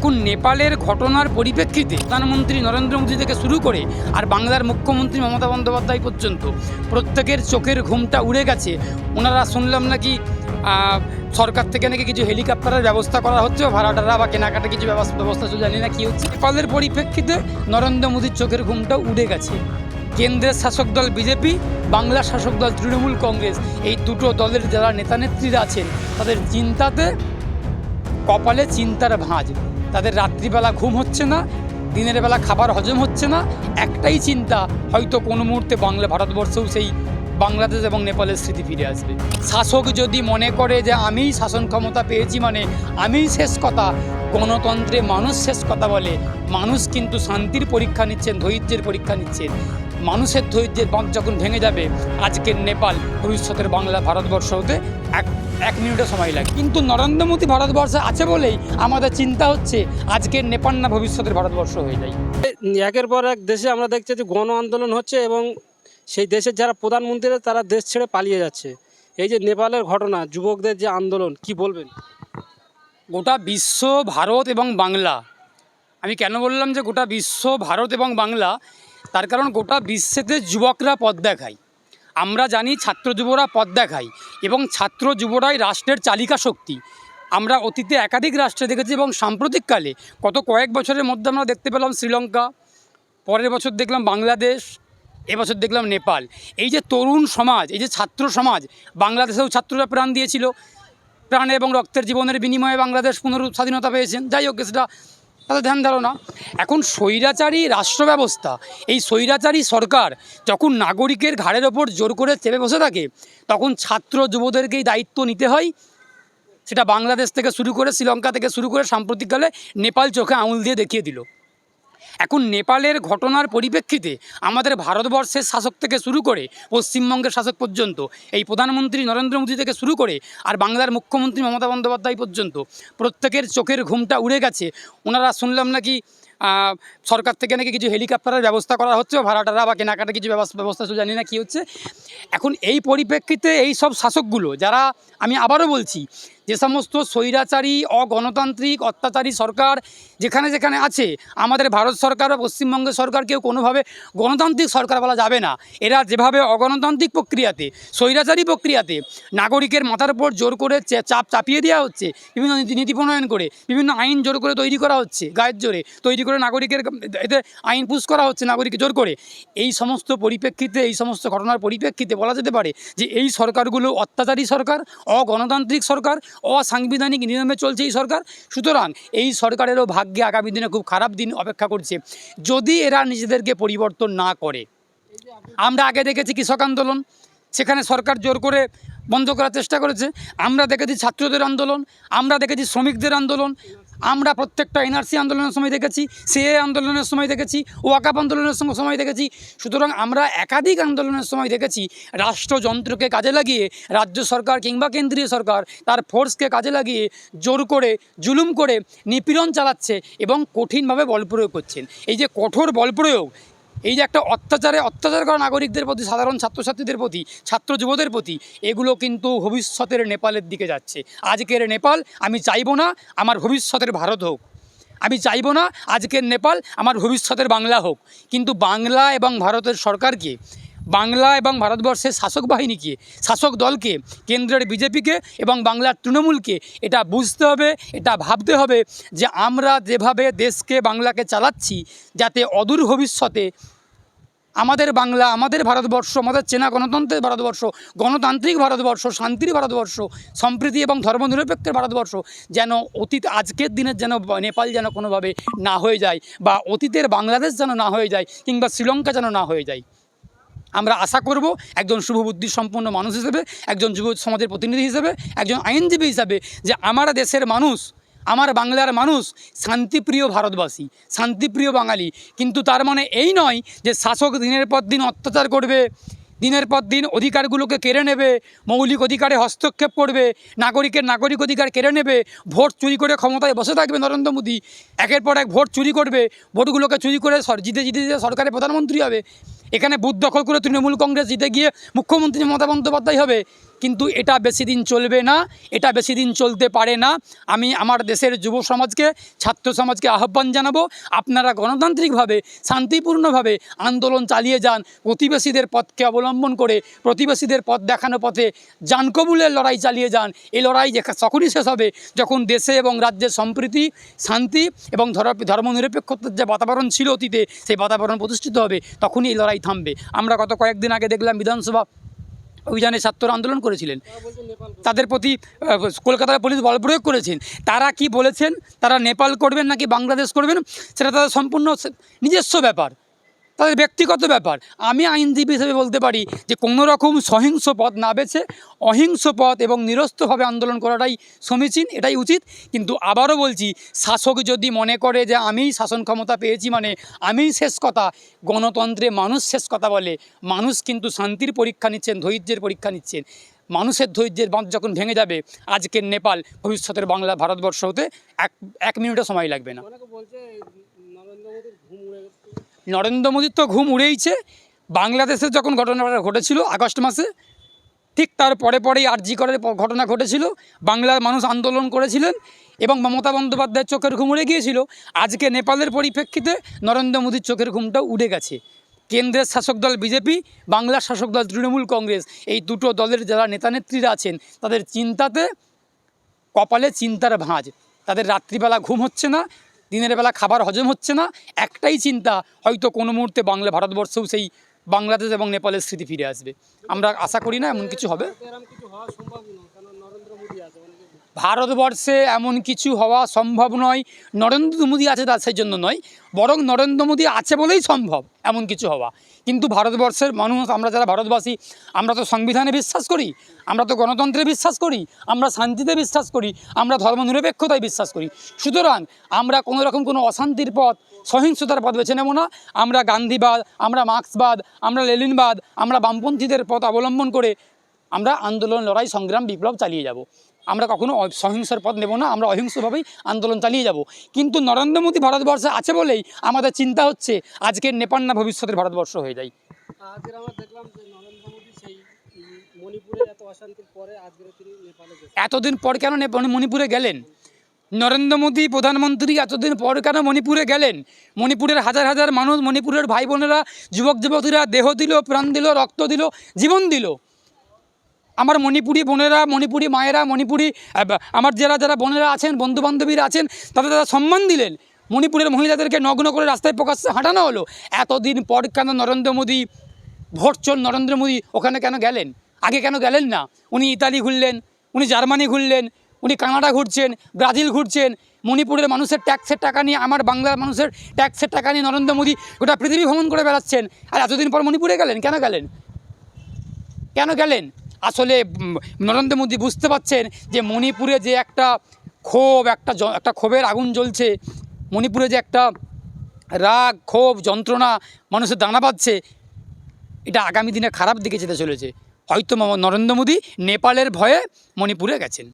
এখন নেপালের ঘটনার পরিপ্রেক্ষিতে প্রধানমন্ত্রী নরেন্দ্র মোদী থেকে শুরু করে আর বাংলার মুখ্যমন্ত্রী মমতা বন্দ্যোপাধ্যায় পর্যন্ত প্রত্যেকের চোখের ঘুমটা উড়ে গেছে। ওনারা শুনলাম নাকি সরকার থেকে নাকি কিছু হেলিকপ্টারের ব্যবস্থা করা হচ্ছে ভাড়া টাড়া বা কেনাকাটা কিছু ব্যবস্থা চলছে জানি না কী হচ্ছে। নেপালের পরিপ্রেক্ষিতে নরেন্দ্র মোদীর চোখের ঘুমটা উড়ে গেছে। কেন্দ্রের শাসক দল বিজেপি, বাংলার শাসক দল তৃণমূল কংগ্রেস, এই দুটো দলের যারা নেতানেত্রীরা আছেন, তাদের চিন্তাতে, কপালে চিন্তার ভাঁজ। তাদের রাত্রিবেলা ঘুম হচ্ছে না, দিনের বেলা খাবার হজম হচ্ছে না। একটাই চিন্তা, হয়তো কোনো মুহূর্তে বাংলা ভারতবর্ষেও সেই বাংলাদেশ এবং নেপালের স্মৃতি ফিরে আসবে। শাসক যদি মনে করে যে আমিই শাসন ক্ষমতা পেয়েছি মানে আমিই শেষ কথা, গণতন্ত্রে মানুষ শেষ কথা বলে, মানুষ কিন্তু শান্তির পরীক্ষা নিচ্ছেন, ধৈর্যের পরীক্ষা নিচ্ছেন। মানুষের ধৈর্যের বাঁধ যখন ভেঙে যাবে, আজকের নেপাল ভবিষ্যতের বাংলা ভারতবর্ষ হতে এক এক মিনিটও সময় লাগে। কিন্তু নরেন্দ্র মোদী ভারতবর্ষে আছে বলেই আমাদের চিন্তা হচ্ছে আজকের নেপাল না ভবিষ্যতের ভারতবর্ষ হয়ে যায়। একের পর এক দেশে আমরা দেখছি যে গণ আন্দোলন হচ্ছে এবং সেই দেশের যারা প্রধানমন্ত্রী তারা দেশ ছেড়ে পালিয়ে যাচ্ছে। এই যে নেপালের ঘটনা যুবকদের যে আন্দোলন কি বলবেন? গোটা বিশ্ব ভারত এবং বাংলা। আমি কেন বললাম যে গোটা বিশ্ব ভারত এবং বাংলা তার কারণ গোটা বিশ্বেতে যুবকরা পথ দেখায়। আমরা জানি ছাত্র যুবরা পথ দেখায় এবং ছাত্র যুবরাই রাষ্ট্রের চালিকা শক্তি। আমরা অতীতে একাধিক রাষ্ট্রে দেখেছি এবং সাম্প্রতিককালে গত কয়েক বছরের মধ্যে আমরা দেখতে পেলাম শ্রীলঙ্কা, পরের বছর দেখলাম বাংলাদেশ, এবছর দেখলাম নেপাল। এই যে তরুণ সমাজ, এই যে ছাত্র সমাজ, বাংলাদেশেও ছাত্ররা প্রাণ দিয়েছিল। প্রাণ এবং রক্তের জীবনের বিনিময়ে বাংলাদেশ পুনর স্বাধীনতা পেয়েছেন। যাই হোক সেটা তাদের ধ্যান ধারণা। এখন স্বৈরাচারী রাষ্ট্র ব্যবস্থা এই স্বৈরাচারী সরকার যখন নাগরিকের ঘাড়ের ওপর জোর করে চেপে বসে থাকে, তখন ছাত্র যুবদেরকেই দায়িত্ব নিতে হয়। সেটা বাংলাদেশ থেকে শুরু করে শ্রীলঙ্কা থেকে শুরু করে সাম্প্রতিককালে নেপাল চোখে আঙুল দিয়ে দেখিয়ে দিল। এখন নেপালের ঘটনার পরিপ্রেক্ষিতে আমাদের ভারতবর্ষের শাসক থেকে শুরু করে পশ্চিমবঙ্গের শাসক পর্যন্ত, এই প্রধানমন্ত্রী নরেন্দ্র মোদী থেকে শুরু করে আর বাংলার মুখ্যমন্ত্রী মমতা বন্দ্যোপাধ্যায় পর্যন্ত প্রত্যেকের চোখের ঘুমটা উড়ে গেছে। ওনারা শুনলাম নাকি সরকার থেকে নাকি কিছু হেলিকপ্টারের ব্যবস্থা করা হচ্ছে ভাড়া টাড়া বা কেনাকাটা কিছু ব্যবস্থা জানি না কী হচ্ছে। এখন এই পরিপ্রেক্ষিতে এই সব শাসকগুলো, যারা আমি আবারও বলছি যে সমস্ত স্বৈরাচারী, অগণতান্ত্রিক, অত্যাচারী সরকার যেখানে যেখানে আছে, আমাদের ভারত সরকার বা পশ্চিমবঙ্গের সরকারকেও কোনোভাবে গণতান্ত্রিক সরকার বলা যাবে না। এরা যেভাবে অগণতান্ত্রিক প্রক্রিয়াতে, স্বৈরাচারী প্রক্রিয়াতে নাগরিকের মাথার উপর জোর করে চাপ চাপিয়ে দেওয়া হচ্ছে, বিভিন্ন নীতি নীতি প্রণয়ন করে, বিভিন্ন আইন জোর করে তৈরি করা হচ্ছে, গায়ের জোরে তৈরি করে নাগরিকের এতে আইন পুশ করা হচ্ছে নাগরিককে জোর করে। এই সমস্ত পরিপ্রেক্ষিতে, এই সমস্ত ঘটনার পরিপ্রেক্ষিতে বলা যেতে পারে যে এই সরকারগুলো অত্যাচারী সরকার, অগণতান্ত্রিক সরকার অসাংবিধানিক নিয়মে চলছে এই সরকার। সুতরাং এই সরকারেরও ভাগ্যে আগামী দিনে খুব খারাপ দিন অপেক্ষা করছে। যদি এরা নিজেদেরকে পরিবর্তন না করে, আমরা আগে দেখেছি কৃষক আন্দোলন, সেখানে সরকার জোর করে বন্ধ করার চেষ্টা করেছে। আমরা দেখেছি ছাত্রদের আন্দোলন, আমরা দেখেছি শ্রমিকদের আন্দোলন আমরা প্রত্যেকটা এনআরসি আন্দোলনের সময় দেখেছি সিএ আন্দোলনের সময় দেখেছি, ওয়াকাপ আন্দোলনের সময় সময় দেখেছি। সুতরাং আমরা একাধিক আন্দোলনের সময় দেখেছি, রাষ্ট্রযন্ত্রকে কাজে লাগিয়ে রাজ্য সরকার কিংবা কেন্দ্রীয় সরকার তার ফোর্সকে কাজে লাগিয়ে জোর করে, জুলুম করে নিপীড়ন চালাচ্ছে এবং কঠিনভাবে বল প্রয়োগ করছেন। এই যে কঠোর বল প্রয়োগ এই যে একটা অত্যাচারে, অত্যাচার করা নাগরিকদের প্রতি, সাধারণ ছাত্রছাত্রীদের প্রতি, ছাত্র যুবদের প্রতি, এগুলো কিন্তু ভবিষ্যতের নেপালের দিকে যাচ্ছে। আজকের নেপাল আমি চাইব না আমার ভবিষ্যতের ভারত হোক। আমি চাইব না আজকের নেপাল আমার ভবিষ্যতের বাংলা হোক। কিন্তু বাংলা এবং ভারতের সরকারকে বাংলা এবং ভারতবর্ষের শাসক বাহিনীকে, শাসক দলকে, কেন্দ্রের বিজেপিকে এবং বাংলার তৃণমূলকে এটা বুঝতে হবে, এটা ভাবতে হবে যে আমরা যেভাবে দেশকে, বাংলাকে চালাচ্ছি যাতে অদূর ভবিষ্যতে আমাদের বাংলা, আমাদের ভারতবর্ষ, আমাদের চেনা গণতন্ত্রের ভারতবর্ষ, গণতান্ত্রিক ভারতবর্ষ, শান্তির ভারতবর্ষ, সম্প্রীতি এবং ধর্মনিরপেক্ষের ভারতবর্ষ যেন অতীত, আজকের দিনের যেন নেপাল যেন কোনোভাবে না হয়ে যায় বা অতীতের বাংলাদেশ যেন না হয়ে যায় কিংবা শ্রীলঙ্কা যেন না হয়ে যায়। আমরা আশা করব একজন শুভবুদ্ধি সম্পন্ন মানুষ হিসেবে, একজন যুব সমাজের প্রতিনিধি হিসেবে, একজন আইনজীবী হিসাবে যে আমার দেশের মানুষ, আমার বাংলার মানুষ শান্তিপ্রিয় ভারতবাসী, শান্তিপ্রিয় বাঙালি। কিন্তু তার মানে এই নয় যে শাসক দিনের পর দিন অত্যাচার করবে, দিনের পর দিন অধিকারগুলোকে কেড়ে নেবে, মৌলিক অধিকারে হস্তক্ষেপ করবে, নাগরিকের নাগরিক অধিকার কেড়ে নেবে, ভোট চুরি করে ক্ষমতায় বসে থাকবে নরেন্দ্র মোদী। একের পর এক ভোট চুরি করবে, ভোটগুলোকে চুরি করে জিতে জিতে জিতে সরকারের প্রধানমন্ত্রী হবে এখানে বুথ দখল করে তৃণমূল কংগ্রেস জিতে গিয়ে মুখ্যমন্ত্রী মমতা বন্দ্যোপাধ্যায় হবে। কিন্তু এটা বেশি দিন চলবে না, এটা বেশি দিন চলতে পারে না। আমি আমার দেশের যুব সমাজকে, ছাত্র সমাজকে আহ্বান জানাব, আপনারা গণতান্ত্রিকভাবে, শান্তিপূর্ণভাবে আন্দোলন চালিয়ে যান, প্রতিবেশীদের পথকে অবলম্বন করে, প্রতিবেশীদের পথ দেখানো পথে জানকবুলের লড়াই চালিয়ে যান। এই লড়াই তখনই শেষ হবে যখন দেশে এবং রাজ্যের সম্প্রীতি, শান্তি এবং ধর- ধর্মনিরপেক্ষতার যে বাতাবরণ ছিল অতীতে, সেই বাতাবরণ প্রতিষ্ঠিত হবে, তখনই এই লড়াই থামবে। আমরা গত কয়েকদিন আগে দেখলাম বিধানসভা অভিযানে ছাত্র আন্দোলন করেছিলেন। তাদের প্রতি কলকাতার পুলিশ বল প্রয়োগ করেছেন। তারা কি বলেছেন? তারা নেপাল করবেন নাকি বাংলাদেশ করবেন? সেটা তাদের সম্পূর্ণ নিজস্ব ব্যাপার। তাদের ব্যক্তিগত ব্যাপার। আমি আইনজীবী হিসেবে বলতে পারি যে কোনো রকম সহিংস পথ না বেছে অহিংস পথ এবং নিরস্তভাবে আন্দোলন করাটাই সমীচীন, এটাই উচিত। কিন্তু আবারও বলছি, শাসক যদি মনে করে যে আমিই শাসন ক্ষমতা পেয়েছি মানে আমিই শেষ কথা, গণতন্ত্রে মানুষ শেষ কথা বলে, মানুষ কিন্তু শান্তির পরীক্ষা নিচ্ছেন, ধৈর্যের পরীক্ষা নিচ্ছেন। মানুষের ধৈর্যের বাঁধ যখন ভেঙে যাবে, আজকের নেপাল, ভবিষ্যতের বাংলা, ভারতবর্ষ হতে এক এক মিনিটও সময় লাগবে না। বলছে নরেন্দ্র মোদীর তো ঘুম উড়েইছে। বাংলাদেশে যখন ঘটনাটা ঘটেছিল আগস্ট মাসে, ঠিক তার পরে পরেই আরজি করের ঘটনা ঘটেছিল। বাংলার মানুষ আন্দোলন করেছিলেন এবং মমতা বন্দ্যোপাধ্যায়ের চোখের ঘুম উড়ে গিয়েছিল। আজকে নেপালের পরিপ্রেক্ষিতে নরেন্দ্র মোদীর চোখের ঘুমটা উড়ে গেছে। কেন্দ্রের শাসক দল বিজেপি, বাংলার শাসক দল তৃণমূল কংগ্রেস, এই দুটো দলের যারা নেতানেত্রীরা আছেন, তাদের চিন্তাতে কপালে চিন্তার ভাঁজ। তাদের রাত্রিবেলা ঘুম হচ্ছে না দিনের বেলা খাবার হজম হচ্ছে না, একটাই চিন্তা, হয়তো কোনো মুহূর্তে বাংলা ভারতবর্ষেও সেই বাংলাদেশ এবং নেপালের স্মৃতি ফিরে আসবে। আমরা আশা করি না এমন কিছু হবে এরকম কিছু হওয়া সম্ভব নয় কারণ নরেন্দ্র মোদী আছে অনেকে ভারতবর্ষে এমন কিছু হওয়া সম্ভব নয়। নরেন্দ্র মোদী আছে তার সেই জন্য নয়, বরং নরেন্দ্র মোদী আছে বলেই সম্ভব এমন কিছু হওয়া। কিন্তু ভারতবর্ষের মানুষ, আমরা যারা ভারতবাসী, আমরা তো সংবিধানে বিশ্বাস করি, আমরা তো গণতন্ত্রে বিশ্বাস করি, আমরা শান্তিতে বিশ্বাস করি, আমরা ধর্মনিরপেক্ষতায় বিশ্বাস করি। সুতরাং আমরা কোনো রকম কোনো অশান্তির পথ, সহিংসতার পথ বেছে নেব না। আমরা গান্ধীবাদ, আমরা মার্ক্সবাদ, আমরা লেলিনবাদ আমরা বামপন্থীদের পথ অবলম্বন করে আমরা আন্দোলন লড়াই সংগ্রাম বিপ্লব চালিয়ে যাব। আমরা কখনো সহিংসার পথ নেব না আমরা অহিংসভাবেই আন্দোলন চালিয়ে যাব। কিন্তু নরেন্দ্র মোদী ভারতবর্ষে আছে বলেই আমাদের চিন্তা হচ্ছে আজকের নেপাল না ভবিষ্যতের ভারতবর্ষ হয়ে যায়। আজকে আমরা দেখলাম যে নরেন্দ্র মোদী সেই মণিপুরে এত অশান্তির পরে আজকে তিনি নেপালে এতদিন পর কেন মণিপুরে গেলেন? নরেন্দ্র মোদী প্রধানমন্ত্রী এতদিন পর কেন মণিপুরে গেলেন? মণিপুরের হাজার হাজার মানুষ মণিপুরের ভাই বোনেরা যুবক যুবতীরা দেহ দিল প্রাণ দিল রক্ত দিল জীবন দিল। আমার মণিপুরি বোনেরা, মণিপুরি মায়েরা, মণিপুরি আমার যারা যারা বোনেরা আছেন বন্ধু বান্ধবীরা আছেন, তাদের তারা সম্মান দিলেন। মণিপুরের মহিলাদেরকে নগ্ন করে রাস্তায় প্রকাশ্যে হাঁটানো হলো। এতদিন পর কেন নরেন্দ্র মোদী ভোটচোর নরেন্দ্র মোদী ওখানে কেন গেলেন? আগে কেন গেলেন না? উনি ইতালি ঘুরলেন, উনি জার্মানি ঘুরলেন, উনি কানাডা ঘুরছেন, ব্রাজিল ঘুরছেন। মণিপুরের মানুষের ট্যাক্সের টাকা নিয়ে, আমার বাংলার মানুষের ট্যাক্সের টাকা নিয়ে নরেন্দ্র মোদী গোটা পৃথিবী ভ্রমণ করে বেড়াচ্ছেন। আর এতদিন পর মণিপুরে গেলেন? কেন গেলেন? কেন গেলেন? আসলে নরেন্দ্র মোদী বুঝতে পারছেন যে মণিপুরে যে একটা ক্ষোভ, একটা একটা ক্ষোভের আগুন জ্বলছে, মণিপুরে যে একটা রাগ, ক্ষোভ, যন্ত্রণা মানুষের দানা বাঁধছে, এটা আগামী দিনে খারাপ দিকে যেতে চলেছে। হয়তো নরেন্দ্র মোদী নেপালের ভয়ে মণিপুরে গেছেন।